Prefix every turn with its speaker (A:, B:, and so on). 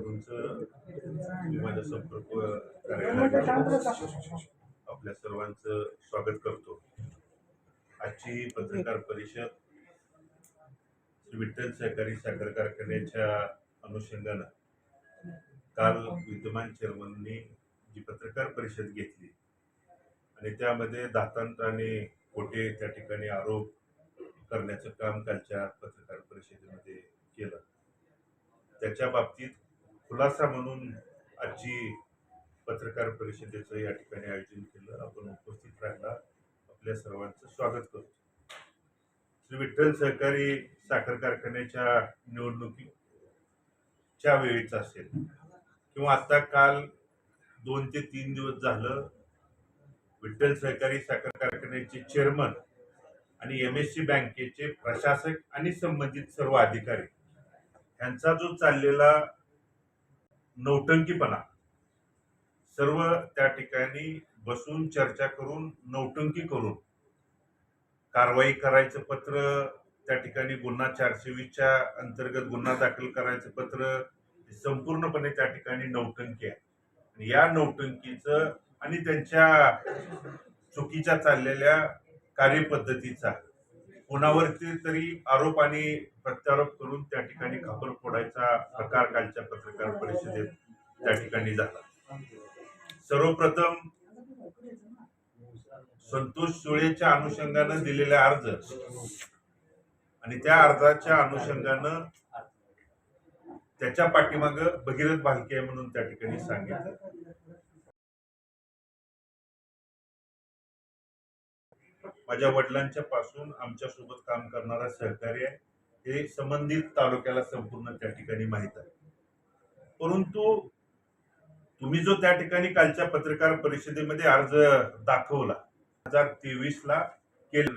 A: प्रभूंचं माझ्या संपर्क आपल्या सर्वांचं स्वागत करतो. आजची पत्रकार परिषद श्री विठ्ठल सहकारी साखर कारखान्याच्या अनुषंगानं काल विद्यमान चेअरमननी जी पत्रकार परिषद घेतली आणि त्यामध्ये दातांत आणि खोटे त्या ठिकाणी आरोप करण्याचं काम कालच्या पत्रकार परिषदेमध्ये केलं. त्याच्या बाबतीत खुलासा म्हणून आजची पत्रकार परिषदेचं या ठिकाणी आयोजन केलं. आपण उपस्थित राहिला. आपल्या सर्वांचं स्वागत करतो. श्री विठ्ठल सहकारी साखर कारखान्याच्या निवडणुकीच्या वेळीच असेल किंवा आता काल दोन ते तीन दिवस झालं विठ्ठल सहकारी साखर कारखान्याचे चेअरमन आणि एम एस सी बँकेचे प्रशासक आणि संबंधित सर्व अधिकारी यांचा जो चाललेला नौटंकीपणा. सर्व त्या ठिकाणी बसून चर्चा करून नौटंकी करून कारवाई करायचं पत्र त्या ठिकाणी गुन्हा चारशे वीसच्या अंतर्गत गुन्हा दाखल करायचं पत्र संपूर्णपणे त्या ठिकाणी नौटंकी आहे. या नौटंकीचं आणि त्यांच्या चुकीच्या चाललेल्या कार्यपद्धतीचा कोणावरती तरी आरोप आणि प्रत्यारोप करून त्या ठिकाणी खापर फोडायचा प्रकार कालच्या पत्रकार परिषदेत त्या ठिकाणी झाला. सर्वप्रथम संतोष सुळेच्या अनुषंगानं दिलेला अर्ज आणि त्या अर्जाच्या अनुषंगानं त्याच्या पाठीमाग भगीरथ भालके आहे म्हणून त्या ठिकाणी सांगितलं. माझ्या वडिलांच्या पासून आमच्यासोबत काम करणारा सहकारी आहे. हे संबंधित तालुक्याला संपूर्ण त्या ठिकाणी माहीत आहे. परंतु तुम्ही जो त्या ठिकाणी कालच्या पत्रकार परिषदेमध्ये अर्ज दाखवला हजार तेवीस ला केले.